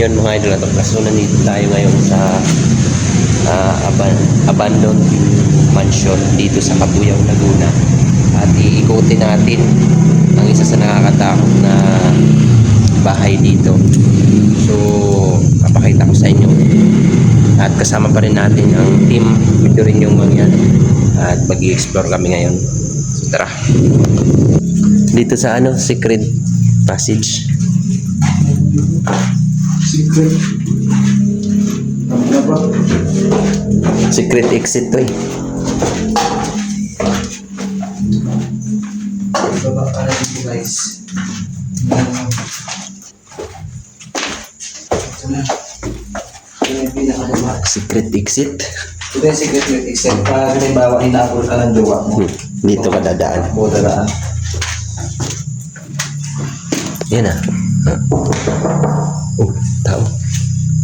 Yun mga idol at so nandito tayo ngayon sa ah, aban- abandoned mansion dito sa Kabuyao, Laguna. At iikutin natin ang isa sa nakakatakot na bahay dito. So, papakita ko sa inyo. At kasama pa rin natin ang team ito rin yung mga at mag explore kami ngayon. So, tara. Dito sa ano, secret passage. Secret. Ang ba? Secret exit to eh. Baba ka na dito guys. Ito na. Ito na yung. Secret exit. Ito yung secret except pag halimbawa inapol ka ng jowa mo. Hmm, Dito ka dadaan. Ako dadaan. Yan ah. Ah.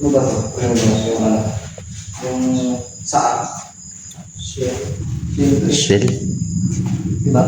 Ano ba ito? Yung, yung ano? Yung saan? Shell. Shell. Diba?